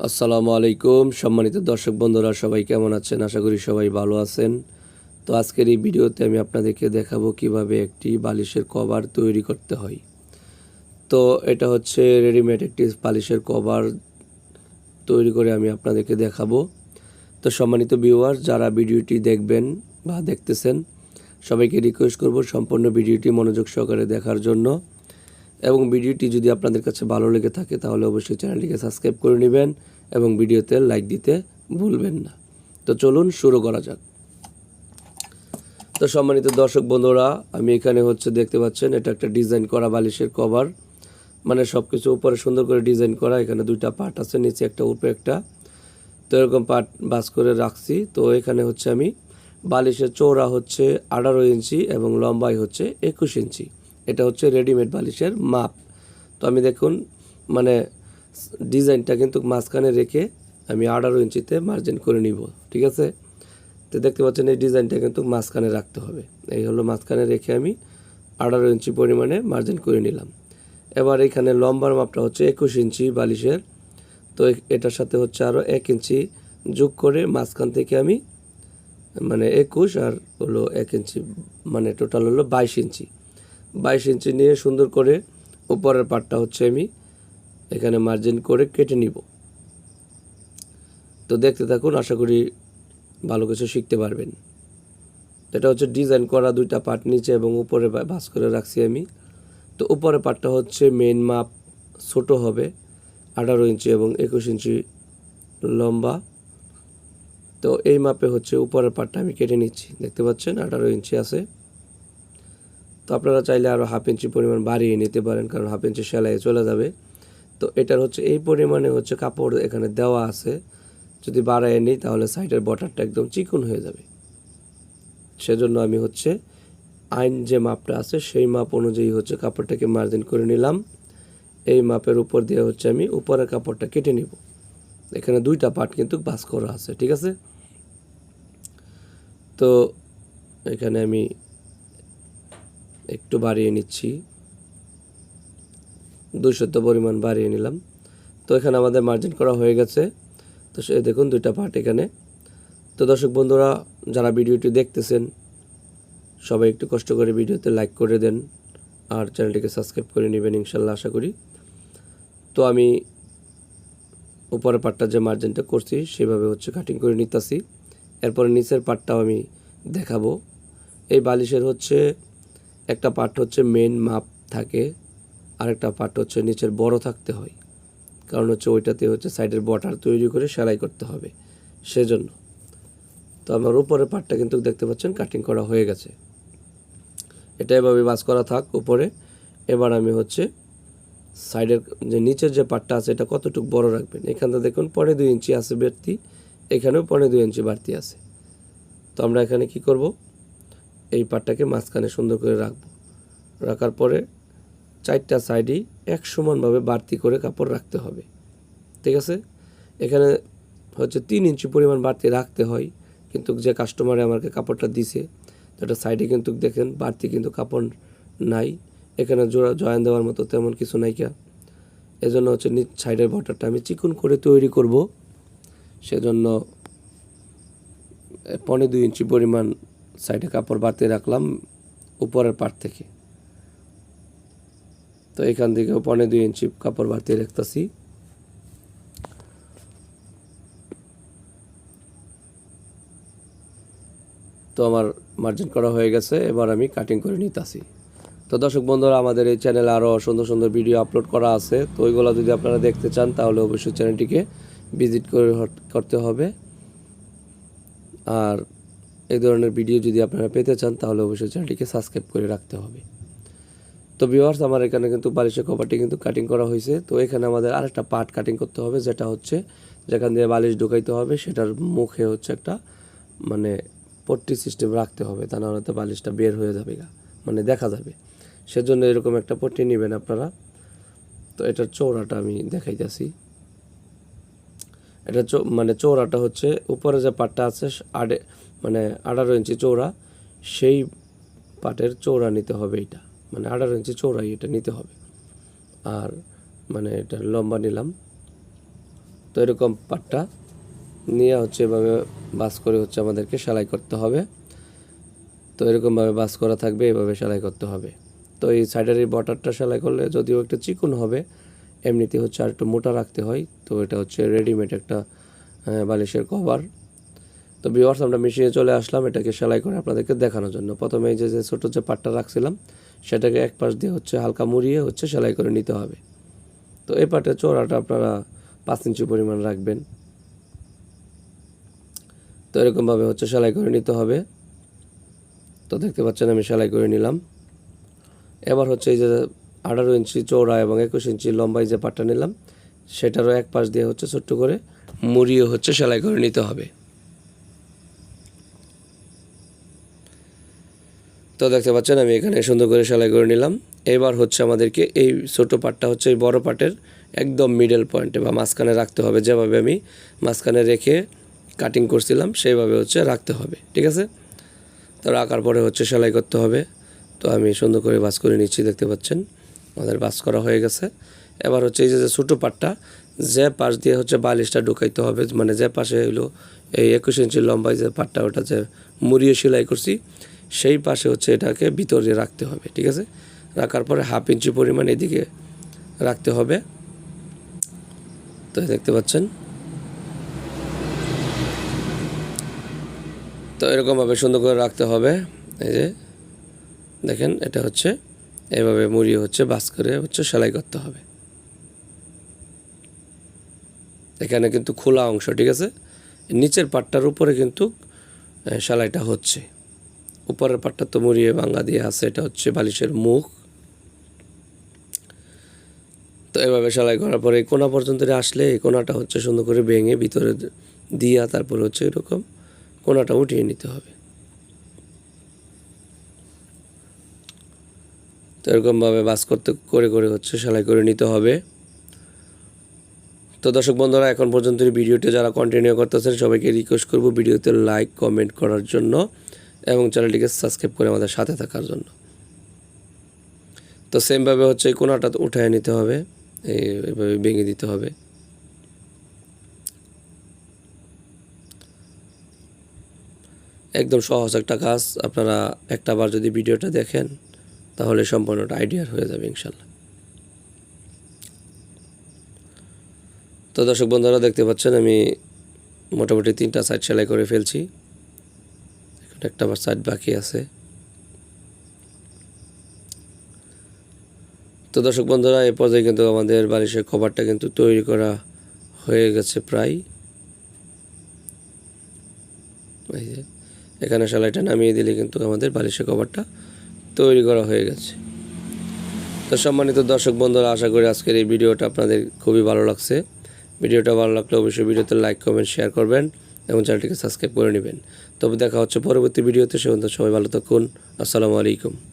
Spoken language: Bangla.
আসসালামু আলাইকুম, সম্মানিত দর্শক বন্ধুরা, সবাই কেমন আছেন? আশা করি সবাই ভালো আছেন। তো আজকের এই ভিডিওতে আমি আপনাদেরকে দেখাবো কীভাবে একটি বালিশের কভার তৈরি করতে হয়। তো এটা হচ্ছে রেডিমেড একটি বালিশের কভার তৈরি করে আমি আপনাদেরকে দেখাবো। তো সম্মানিত ভিউয়ার যারা ভিডিওটি দেখবেন বা দেখতেছেন, সবাইকে রিকোয়েস্ট করব সম্পূর্ণ ভিডিওটি মনোযোগ সহকারে দেখার জন্য। এবং ভিডিওটি যদি আপনাদের কাছে ভালো লেগে থাকে, তাহলে অবশ্যই চ্যানেলটিকে সাবস্ক্রাইব করে নেবেন এবং ভিডিওতে লাইক দিতে ভুলবেন না। তো চলুন শুরু করা যাক। তো সম্মানিত দর্শক বন্ধুরা, আমি এখানে হচ্ছে দেখতে পাচ্ছেন, এটা একটা ডিজাইন করা বালিশের কভার। মানে সব কিছু উপরে সুন্দর করে ডিজাইন করা, এখানে দুইটা পার্ট আছে, নিচে একটা, উপরে একটা। তো এরকম পার্ট বাস করে রাখছি। তো এখানে হচ্ছে আমি বালিশের চৌড়া হচ্ছে আঠারো ইঞ্চি এবং লম্বাই হচ্ছে একুশ ইঞ্চি। এটা হচ্ছে রেডিমেড বালিশের মাপ। তো আমি দেখুন মানে ডিজাইনটা কিন্তু মাঝখানে রেখে আমি আঠারো ইঞ্চিতে মার্জিন করে নিব, ঠিক আছে? তো দেখতে পাচ্ছেন এই ডিজাইনটা কিন্তু মাঝখানে রাখতে হবে। এই হলো মাঝখানে রেখে আমি আঠারো ইঞ্চি পরিমাণে মার্জিন করে নিলাম। এবার এখানে লম্বার মাপটা হচ্ছে একুশ ইঞ্চি বালিশের। তো এটার সাথে হচ্ছে আরও এক ইঞ্চি যোগ করে মাঝখান থেকে আমি মানে একুশ আর হলো এক ইঞ্চি মানে টোটাল হলো বাইশ ইঞ্চি। বাইশ ইঞ্চি নিয়ে সুন্দর করে উপরের পাটটা হচ্ছে আমি এখানে মার্জিন করে কেটে নিব। তো দেখতে থাকুন, আশা করি ভালো কিছু শিখতে পারবেন। এটা হচ্ছে ডিজাইন করা দুইটা পার্ট নিচে এবং উপরে ভাঁজ করে রাখছি আমি। তো উপরের পার্টটা হচ্ছে মেন মাপ ছোট হবে আঠারো ইঞ্চি এবং একুশ ইঞ্চি লম্বা। তো এই মাপে হচ্ছে উপরের পার্টটা আমি কেটে নিচ্ছি। দেখতে পাচ্ছেন, আঠারো ইঞ্চি আছে। তো আপনারা চাইলে আরও হাফ ইঞ্চি পরিমাণ বাড়িয়ে নিতে পারেন, কারণ হাফ ইঞ্চি সেলাই চলে যাবে। তো এটার হচ্ছে, এই পরিমাণে হচ্ছে কাপড় এখানে দেওয়া আছে। যদি বাড়ায় নিই, তাহলে সাইডের বটারটা একদম চিকন হয়ে যাবে। সেজন্য আমি হচ্ছে আইন যে মাপটা আছে, সেই মাপ অনুযায়ী হচ্ছে কাপড়টাকে মার্জিন করে নিলাম। এই মাপের উপর দিয়ে হচ্ছে আমি উপরের কাপড়টা কেটে নিব। এখানে দুইটা পার্ট কিন্তু বাস করা আছে, ঠিক আছে? তো এখানে আমি একটু বাড়িয়ে নিচ্ছি। দুইশত পরিমাণ বাড়িয়ে নিলাম। তো এখানে আমাদের মার্জিন করা হয়ে গেছে। তো সে দেখুন দুইটা পার্ট এখানে। তো দর্শক বন্ধুরা, যারা ভিডিওটি দেখতেছেন, সবাই একটু কষ্ট করে ভিডিওতে লাইক করে দেন আর চ্যানেলটিকে সাবস্ক্রাইব করে নেবেন ইনশাল্লাহ আশা করি। তো আমি উপরের পার্টটা যে মার্জিনটা করছি, সেভাবে হচ্ছে কাটিং করে নিতেছি। এরপরে নিচের পার্টটাও আমি দেখাবো। এই বালিশের হচ্ছে একটা পার্ট হচ্ছে মেন মাপ থাকে, আরেকটা পার্ট হচ্ছে নিচের বড় থাকতে হয়। কারণ হচ্ছে ওইটাতে হচ্ছে সাইডের বর্ডার তৈরি করে সেলাই করতে হবে, সেজন্য। তো আমার উপরের পার্টটা কিন্তু দেখতে পাচ্ছেন কাটিং করা হয়ে গেছে। এটা এভাবে বাস করা থাক উপরে। এবার আমি হচ্ছে সাইডের যে নিচের যে পার্টটা আছে, এটা কতটুকু বড় রাখবেন? এখানটা দেখুন, পরে দুই ইঞ্চি আছে বাড়তি, এখানেও পরে দুই ইঞ্চি বাড়তি আছে। তো আমরা এখানে কি করব? এই পার্টটাকে মাঝখানে সুন্দর করে রাখব। রাখার পরে চারটা সাইডই এক সমানভাবে বাড়তি করে কাপড় রাখতে হবে। ঠিক আছে? এখানে হচ্ছে তিন ইঞ্চি পরিমাণ বাড়তি রাখতে হয় কিন্তু যে কাস্টমারে আমাকে কাপড়টা দিছে এটা সাইডে কিন্তু দেখেন বাড়তি কিন্তু কাপড় নাই। এখানে জোড়া জয়েন দেওয়ার মতো তেমন কিছু নাই কা। এজন্য হচ্ছে নিচ সাইডের বর্ডারটা আমি চিকন করে তৈরি করব। সেজন্য এ, পনে দুই ইঞ্চি পরিমাণ সাইডে কাপড় বাড়তি রাখলাম উপরের পার্ট থেকে। তো এখান থেকেও পনে দুই ইঞ্চি কাপড় বাড়তি রাখতেছি। তো আমার মার্জিন করা হয়ে গেছে, এবার আমি কাটিং করে নিতেছি। তো দর্শক বন্ধুরা, আমাদের এই চ্যানেলে আরও সুন্দর সুন্দর ভিডিও আপলোড করা আছে। তো ওইগুলো যদি আপনারা দেখতে চান, তাহলে অবশ্যই চ্যানেলটিকে ভিজিট করে করতে হবে। আর এই ধরনের ভিডিও যদি আপনারা পেতে চান, তাহলে অবশ্যই চ্যানেলটিকে সাবস্ক্রাইব করে রাখতে হবে। তো ভিউয়ার্স আমার এখানে কিন্তু বালিশের কভারটি কিন্তু কাটিং করা হয়েছে। তো এখানে আমাদের আরেকটা পার্ট কাটিং করতে হবে, যেটা হচ্ছে যেখান দিয়ে বালিশ ঢুকাইতে হবে, সেটার মুখে হচ্ছে একটা মানে পট্টি সিস্টেম রাখতে হবে। তা নাহলে তো বালিশটা বের হয়ে যাবে গা মানে দেখা যাবে। সেজন্য এরকম একটা পট্টি নেবেন আপনারা। তো এটার চৌড়াটা আমি দেখাইতেছি। এটা মানে চৌড়াটা হচ্ছে, উপরে যে পাটটা আছে, আড়ে মানে আঠারো ইঞ্চি চৌড়া সেই পাটের চৌড়া নিতে হবে এটা। মানে আঠারো ইঞ্চি চৌড়াই এটা নিতে হবে। আর মানে এটা লম্বা নিলাম। তো এরকম পাটটা নিয়ে হচ্ছে এভাবে বাস করে হচ্ছে আমাদেরকে সেলাই করতে হবে। তো এরকমভাবে বাস করা থাকবে, এভাবে সেলাই করতে হবে। তো এই সাইডের এই বটারটা সেলাই করলে যদিও একটু চিকন হবে, এমনিতে হচ্ছে আর একটু মোটা রাখতে হয়। তো এটা হচ্ছে রেডিমেড একটা বালিশের কভার। তো বিওয়ার্স আমরা মিশিয়ে চলে আসলাম এটাকে সেলাই করে আপনাদেরকে দেখানোর জন্য। প্রথমে এই যে যে ছোটো যে পাটটা রাখছিলাম, সেটাকে এক পাশ দিয়ে হচ্ছে হালকা মুড়িয়ে হচ্ছে সেলাই করে নিতে হবে। তো এই পাটের চওড়াটা আপনারা পাঁচ ইঞ্চি পরিমাণ রাখবেন। তো এরকমভাবে হচ্ছে সেলাই করে নিতে হবে। তো দেখতে পাচ্ছেন আমি সেলাই করে নিলাম। এবার হচ্ছে এই যে আঠারো ইঞ্চি চৌড়া এবং একুশ ইঞ্চি লম্বাই যে পাটটা নিলাম, সেটারও এক পাশ দিয়ে হচ্ছে ছোট্ট করে মুড়িয়ে হচ্ছে সেলাই করে নিতে হবে। তো দেখতে পাচ্ছেন, আমি এখানে সুন্দর করে সেলাই করে নিলাম। এবার হচ্ছে আমাদেরকে এই ছোটো পাটটা হচ্ছে এই বড় পাটের একদম মিডল পয়েন্টে বা মাঝখানে রাখতে হবে। যেভাবে আমি মাঝখানে রেখে কাটিং করছিলাম, সেইভাবে হচ্ছে রাখতে হবে, ঠিক আছে? তো রাখার পরে হচ্ছে সেলাই করতে হবে। তো আমি সুন্দর করে বাস করে নিচ্ছি, দেখতে পাচ্ছেন, আমাদের বাস করা হয়ে গেছে। এবার হচ্ছে এই যে ছোটো পাটটা, যে পাশ দিয়ে হচ্ছে বালিশটা ঢুকাইতে হবে মানে যে পাশে হইল এই একুশ ইঞ্চি লম্বায় যে পাটটা, ওটা যে মুড়িয়ে সেলাই করছি সেই পাশে হচ্ছে এটাকে ভিতরে রাখতে হবে, ঠিক আছে? রাখার পরে হাফ ইঞ্চি পরিমাণ এদিকে রাখতে হবে। তো দেখতে পাচ্ছেন? তো এরকমভাবে সুন্দর করে রাখতে হবে। এই যে, দেখেন, এটা হচ্ছে, এভাবে মুড়িয়ে হচ্ছে, বাস করে হচ্ছে সেলাই করতে হবে। এখানে কিন্তু খোলা অংশ, ঠিক আছে? নিচের পাটটার উপরে কিন্তু সেলাইটা হচ্ছে। উপরের পাটটা তো মুড়িয়ে ভাঙ্গা দিয়ে আছে, এটা হচ্ছে বালিশের মুখ। তো এভাবে সেলাই করার পরে কোনা পর্যন্ত আসলে, এই কোনাটা হচ্ছে সুন্দর করে ভেঙে ভিতরে দিয়া তারপরে হচ্ছে এরকম কোনাটা উঠিয়ে নিতে হবে। তো এরকমভাবে বাস করতে, করে করে হচ্ছে সেলাই করে নিতে হবে। তো দর্শক বন্ধুরা, এখন পর্যন্ত ভিডিওটি যারা কন্টিনিউ করতেছেন, সবাইকে রিকোয়েস্ট করব ভিডিওতে লাইক কমেন্ট করার জন্য। এবং চ্যানেলটিকে সাবস্ক্রাইব করে আমাদের সাথে থাকার জন্য। তো সেমভাবে হচ্ছে এই কোনাটা উঠায় নিতে হবে, এই- এইভাবে ভেঙে দিতে হবে। একদম সহজ একটা কাজ, আপনারা একটা বার যদি ভিডিওটা দেখেন, তাহলে সম্পূর্ণটা আইডিয়ার হয়ে যাবে ইনশাল্লাহ। তো দর্শক বন্ধুরা, দেখতে পাচ্ছেন আমি মোটামুটি তিনটা সাইড সেলাই করে ফেলছি। একটা আবার সাইড বাকি আছে। তো দর্শক বন্ধুরা এই পর্যায়ে কিন্তু আমাদের বালিশের কভারটা কিন্তু তৈরি করা হয়ে গেছে প্রায়। এখানে সেলাইটা নামিয়ে দিলে কিন্তু আমাদের বালিশের কভারটা তৈরি করা হয়ে গেছে। তো সম্মানিত দর্শক বন্ধুরা, আশা করি আজকের এই ভিডিওটা আপনাদের খুবই ভালো লাগছে। ভিডিওটা ভালো লাগলে অবশ্যই ভিডিওতে লাইক কমেন্ট শেয়ার করবেন। এবং চ্যানেলটিকে সাবস্ক্রাইব করে নেবেন। তবে দেখা হচ্ছে পরবর্তী ভিডিওতে। সে সবাই ভালো থাকুন। আসসালামু আলাইকুম।